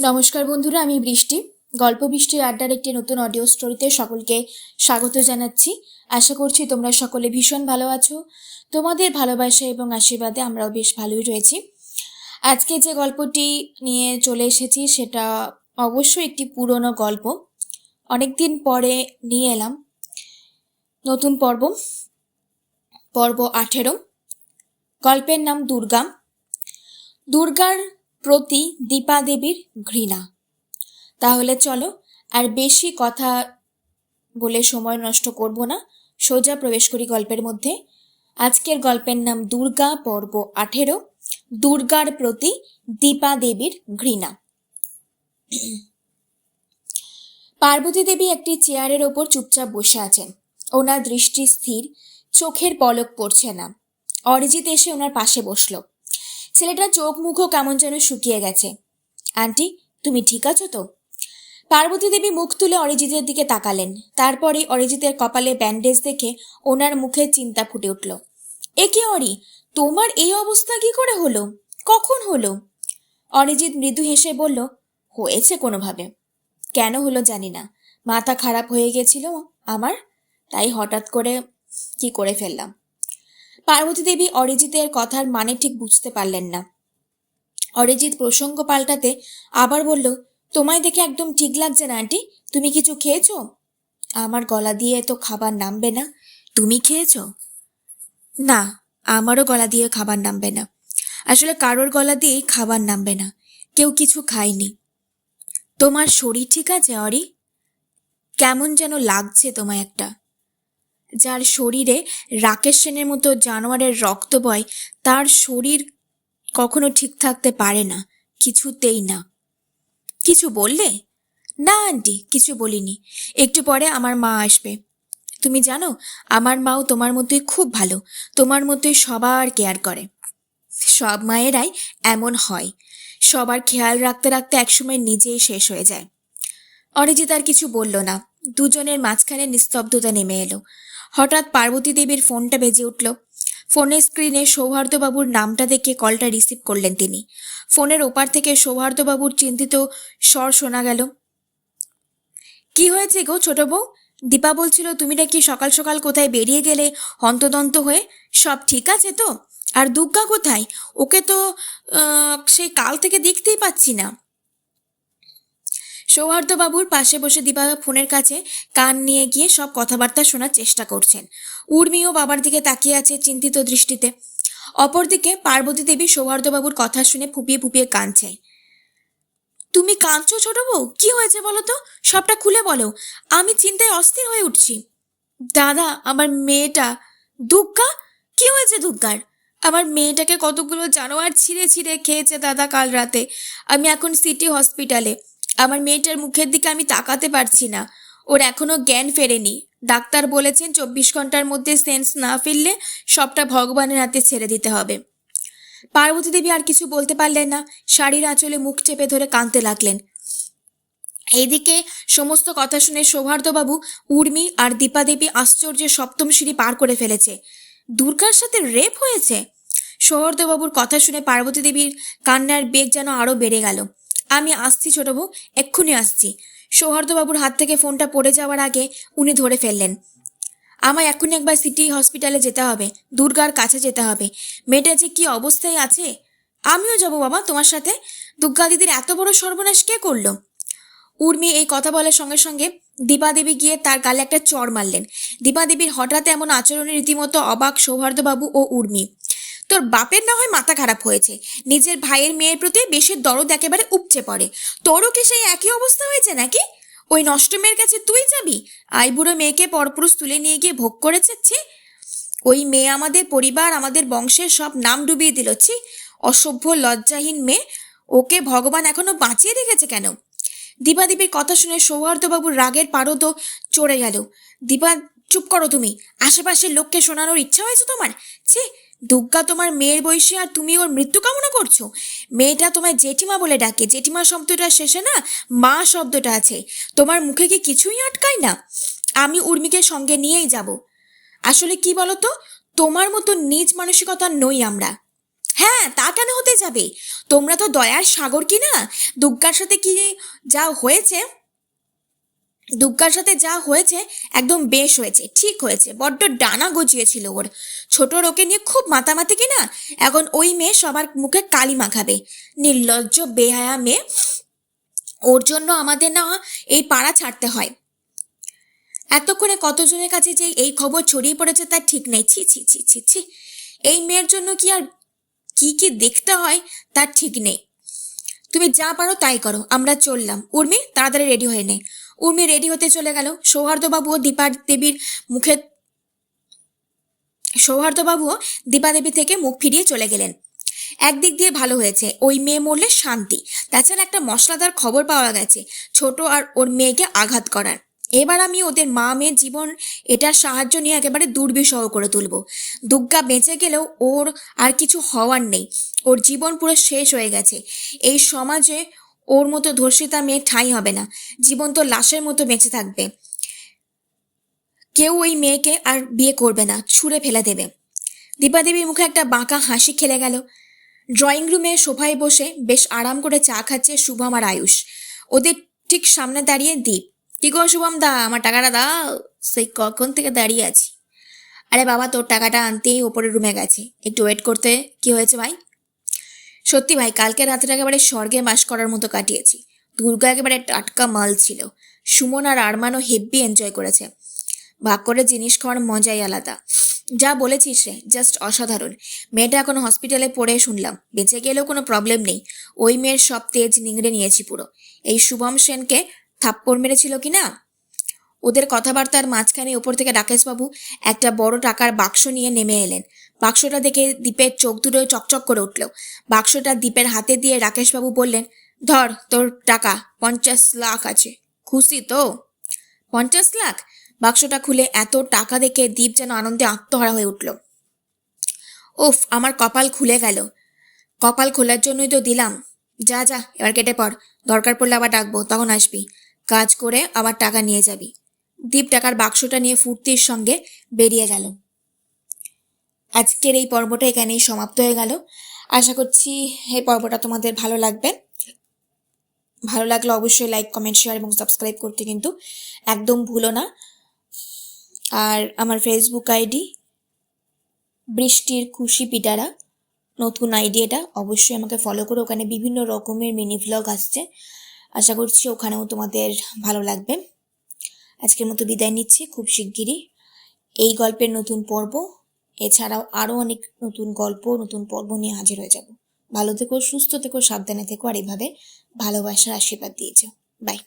নমস্কার বন্ধুরা, আমি বৃষ্টি। গল্প বৃষ্টির আড্ডার একটি নতুন অডিও স্টোরিতে সকলকে স্বাগত জানাচ্ছি। আশা করছি তোমরা সকলে ভীষণ ভালো আছো। তোমাদের ভালোবাসা এবং আশীর্বাদে আমরাও বেশ ভালোই রয়েছি। আজকে যে গল্পটি নিয়ে চলে এসেছি, সেটা অবশ্যই একটি পুরনো গল্প। অনেকদিন পরে নিয়ে এলাম। নতুন পর্ব। পর্ব আঠেরো। গল্পের নাম দুর্গা। দুর্গার প্রতি দীপা দেবীর ঘৃণা। তাহলে চলো, আর বেশি কথা বলে সময় নষ্ট করব না, সোজা প্রবেশ করি গল্পের মধ্যে। আজকের গল্পের নাম দুর্গা পর্ব আঠেরো, দুর্গার প্রতি দীপা দেবীর ঘৃণা। পার্বতী দেবী একটি চেয়ারের ওপর চুপচাপ বসে আছেন। ওনার দৃষ্টি স্থির, চোখের পলক পড়ছে না। অরিজিৎ এসে ওনার পাশে বসল। ছেলেটার চোখ মুখও কেমন যেন শুকিয়ে গেছে। আন্টি, তুমি ঠিক আছো তো? পার্বতী দেবী মুখ তুলে অরিজিতের দিকে তাকালেন। তারপরে অরিজিতের কপালে ব্যান্ডেজ দেখে ওনার মুখে চিন্তা ফুটে উঠল। এ কি অরি? তোমার এই অবস্থা কি করে হলো? কখন হলো? অরিজিৎ মৃদু হেসে বলল, হয়েছে কোনোভাবে। কেন হলো জানি না। মাথা খারাপ হয়ে গেছিল আমার, তাই হঠাৎ করে কি করে ফেললাম। পার্বতী দেবী অরিজিতের কথার মানে ঠিক বুঝতে পারলেন না। অরিজিৎ প্রসঙ্গ পাল্টাতে আবার বলল, তোমায় দেখে একদম ঠিক লাগছে না আন্টি, তুমি কিছু খেয়েছো? আমার গলা দিয়ে তো খাবার নামবে না, তুমি খেয়েছো? না, আমারও গলা দিয়ে খাবার নামবে না। আসলে কারোর গলা দিয়েই খাবার নামবে না, কেউ কিছু খায়নি। তোমার শরীর ঠিক আছে, অরি? কেমন যেন লাগছে তোমায় একটা। যার শরীরে রাকেশ সেনের মতো জানোয়ারের রক্ত বয় তার শরীর কখনো ঠিক থাকতে পারে না, কিছুতেই না। কিছু বললে? না, আন্টি, কিছু বলিনি। একটু পরে আমার মা আসবে। তুমি জানো, আমার মাও তোমার মতোই খুব ভালো, তোমার মতোই সবার কেয়ার করে। সব মায়েরাই এমন হয়। সবার খেয়াল রাখতে রাখতে একসময় নিজেই শেষ হয়ে যায়। অরিজিৎ আর কিছু বলল না। দুজনের মাঝখানে নিস্তব্ধতা নেমে এলো। হঠাৎ পার্বতী দেবীর ফোনটা বেজে উঠল। ফোনের স্ক্রিনে সৌহার্দ্যবাবুর নামটা দেখে কলটা রিসিভ করলেন তিনি। ফোনের ওপার থেকে সৌহার্দ্যবাবুর চিন্তিত স্বর শোনা গেল। কি হয়েছে গো ছোট বউ? দীপা বলছিল তুমি নাকি সকাল সকাল কোথায় বেরিয়ে গেলে হন্তদন্ত হয়ে? সব ঠিক আছে তো? আর দুগ্গা কোথায়? ওকে তো সেই কাল থেকে দেখতেই পাচ্ছি না। সৌহার্দ্যবাবুর পাশে বসে দীপা ফোনের কাছে কান নিয়ে গিয়ে সব কথাবার্তা শোনার চেষ্টা করছেন। উর্মিও বাবার দিকে তাকিয়ে আছে চিন্তিত দৃষ্টিতে। অপরদিকে পার্বতী দেবী সৌহার্দ্যবাবুর কথা শুনে ফুপিয়ে ফুপিয়ে কাঁদছে। তুমি কাঁদছো ছোট বউ? কি হয়েছে বলো তো? সবটা খুলে বলো। আমি চিন্তায় অস্থির হয়ে উঠছি। দাদা, আমার মেয়েটা দুগ্গা? কি হয়েছে দুগ্গার? আমার মেয়েটাকে কতগুলো জানোয়ার ছিঁড়ে ছিঁড়ে খেয়েছে দাদা কাল রাতে। আমি এখন সিটি হসপিটালে। আমার মেয়েটার মুখের দিকে আমি তাকাতে পারছি না। ওর এখনও জ্ঞান ফেরেনি। ডাক্তার বলেছেন চব্বিশ ঘণ্টার মধ্যে সেন্স না ফিরলে সবটা ভগবানের হাতে ছেড়ে দিতে হবে। পার্বতী দেবী আর কিছু বলতে পারলেন না। শাড়ির আঁচলে মুখ চেপে ধরে কাঁদতে লাগলেন। এইদিকে সমস্ত কথা শুনে সৌহার্দ্যবাবু, উর্মি আর দীপা দেবী আশ্চর্যের সপ্তম সিঁড়ি পার করে ফেলেছে। দুর্গার সাথে রেপ হয়েছে? সৌহার্দ্যবাবুর কথা শুনে পার্বতী দেবীর কান্নার বেগ যেন আরও বেড়ে গেল। আমি আসছি ছোট বউ, এক্ষুনি আসছি। সৌহার্দ্যবাবুর হাত থেকে ফোনটা পড়ে যাওয়ার আগে উনি ধরে ফেললেন। আমায় এক্ষুনি একবার সিটি হসপিটালে যেতে হবে, দুর্গার কাছে যেতে হবে। মেয়েটা যে কি অবস্থায় আছে? আমিও যাব বাবা তোমার সাথে। দুর্গা দিদির এত বড় সর্বনাশ কে করল? উর্মি এই কথা বলার সঙ্গে সঙ্গে দীপা দেবী গিয়ে তার গালে একটা চড় মারলেন। দীপা দেবীর হঠাৎ এমন আচরণে রীতিমতো অবাক সৌহার্দ্যবাবু ও উর্মি। তোর বাপের না হয় মাথা খারাপ হয়েছে। নিজের ভাইয়ের মেয়ের প্রতি বেশের দরদ একেবারে উপচে পড়ে। তোরও কি সেই একই অবস্থা হয়েছে নাকি? ওই নষ্ট মেয়ের কাছে তুই যাবি? আই বুড়ো মেয়েকে পরপুরুষ তুলে নিয়ে গিয়ে ভোগ করেছে, ছি। ওই মেয়ে আমাদের পরিবার, আমাদের বংশের সব নাম ডুবিয়ে দিল, ছি। অসভ্য, লজ্জাহীন মেয়ে। ওকে ভগবান এখনও বাঁচিয়ে রেখেছে কেন? দীপাদীপীর কথা শুনে সৌহার্দ্যবাবুর রাগের পারদও চড়ে গেল। দীপা, চুপ করো তুমি। আশেপাশের লোককে শোনানোর ইচ্ছা হয়েছে তোমার? ছি দুর্গা তোমার মেয়ের বয়সে আর তুমি ওর মৃত্যু কামনা করছ? মেয়েটা তোমায় জেঠিমা বলে ডাকে। জেঠিমা শব্দটা শেষে না মা শব্দটা আছে। তোমার মুখে কি কিছুই আটকায় না? আমি উর্মিকে সঙ্গে নিয়েই যাব। আসলে কি বলতো? তোমার মতো নিজ মানসিকতা নই আমরা। হ্যাঁ তা কেন হতে যাবে? তোমরা তো দয়ার সাগর কি না? দুর্গার সাথে কি যা হয়েছে দুর্গার সাথে যা হয়েছে একদম বেশ হয়েছে, ঠিক হয়েছে, বড্ড ডানা গজিয়েছিল ওর। ছোট ওকে নিয়ে খুব মাতামাতি কি না এখন ওই মেয়ে সবার মুখে কালি মাখাবে। নির্লজ্জ, বেহায়া মেয়ে। ওর জন্য আমাদের না এই পাড়া ছাড়তে হয়। এতক্ষণে কতজনের কাছে যে এই খবর ছড়িয়ে পড়েছে তার ঠিক নেই। ছি ছি ছি ছি ছি। এই মেয়ের জন্য কি আর কি কি দেখতে হয় তার ঠিক নেই। তুমি যা পারো তাই করো, আমরা চললাম। উর্মি, তাড়াতাড়ি রেডি হয়ে নে। উর্মি রেডি হতে চলে গেল। সৌহার্দ্যবাবুও দীপা দেবীর মুখে সৌহার্দ্যবাবুও দীপা দেবী থেকে মুখ ফিরিয়ে চলে গেলেন। একদিক দিয়ে ভালো হয়েছে, ওই মেয়ে মরলে শান্তি। তাছাড়া একটা মশলাদার খবর পাওয়া গেছে, ছোট আর ওর মেয়েকে আঘাত করার। এবার আমি ওদের মা মেয়ের জীবন এটার সাহায্য নিয়ে একেবারে দুর্বিষহ করে তুলব। দুগ্গা বেঁচে গেলেও ওর আর কিছু হওয়ার নেই, ওর জীবন পুরো শেষ হয়ে গেছে। এই সমাজে ওর মতো ধর্ষিতা মেয়ে ঠাঁই হবে না। জীবন তো লাশের মতো বেঁচে থাকবে। কেউ ওই মেয়েকে আর বিয়ে করবে না, ছুঁড়ে ফেলে দেবে। দীপাদেবীর মুখে একটা বাঁকা হাসি খেলে গেল। ড্রয়িং রুমে সোফায় বসে বেশ আরাম করে চা খাচ্ছে শুভম আর আয়ুষ। ওদের ঠিক সামনে দাঁড়িয়ে দীপ, কি গো শুভম দা, আমার টাকাটা দাও, সেই কখন থেকে দাঁড়িয়ে আছি? আরে বাবা, তোর টাকাটা আনতেই ওপরের রুমে গেছে। একটু ওয়েট করতে, কি হয়েছে ভাই? সত্যি ভাই, কালকে রাতের একেবারে স্বর্গে বাস করার মতো কাটিয়েছি। দুর্গা একেবারে টাটকা মাল ছিল। সুমন আর আরমানও হেব্বি এনজয় করেছে। ভাগ করে জিনিস খাওয়ার মজাই আলাদা। যা বলেছিস রে জাস্ট অসাধারণ। মেয়েটা এখন হসপিটালে পড়ে শুনলাম। বেঁচে গেলেও কোনো প্রবলেম নেই। ওই মেয়ের সব তেজ নিংড়ে নিয়েছি পুরো। এই শুভম সেনকে থাপ্পড় মেরেছিল কি না? ওদের কথাবার্তার মাঝখানে ওপর থেকে রাকেশবাবু একটা বড় টাকার বাক্স নিয়ে নেমে এলেন। বাক্সটা দেখে দীপের চোখ দুটো চকচক করে উঠল। বাক্সটা দীপের হাতে দিয়ে রাকেশবাবু বললেন, ধর, তোর টাকা, পঞ্চাশ লাখ আছে। খুশি তো? পঞ্চাশ লাখ? বাক্সটা খুলে এত টাকা দেখে দীপ যেন আনন্দে আত্মহারা হয়ে উঠল। উফ, আমার কপাল খুলে গেল। কপাল খোলার জন্যই তো দিলাম। যা যা, এবার কেটে পড়। দরকার পড়লে আবার ডাকবো, তখন আসবি। কাজ করে আবার টাকা নিয়ে যাবি। দীপ টাকার বাক্সটা নিয়ে ফুর্তির সঙ্গে বেরিয়ে গেল। আজকের এই পর্বটা এখানেই সমাপ্ত হয়ে গেল। আশা করছি এই পর্বটা তোমাদের ভালো লাগবে। ভালো লাগলে অবশ্যই লাইক কমেন্ট শেয়ার এবং সাবস্ক্রাইব করতে কিন্তু একদম ভুলো না। আর আমার ফেসবুক আইডি বৃষ্টির খুশি পিটারা। নতুন আইডি এটা অবশ্যই আমাকে ফলো করো। ওখানে বিভিন্ন রকমের মিনি ভ্লগ আসছে। আশা করছি ওখানেও তোমাদের ভালো লাগবে। আজকের মতো বিদায় নিচ্ছি খুব শিগগিরই। এই গল্পের নতুন পর্ব এছাড়াও আরও অনেক নতুন গল্প, নতুন পর্ব নিয়ে হাজির হয়ে যাব। ভালো থেকো, সুস্থ থেকো, সাবধানে থেকো, আর এভাবে ভালোবাসার আশীর্বাদ দিয়েছ বাই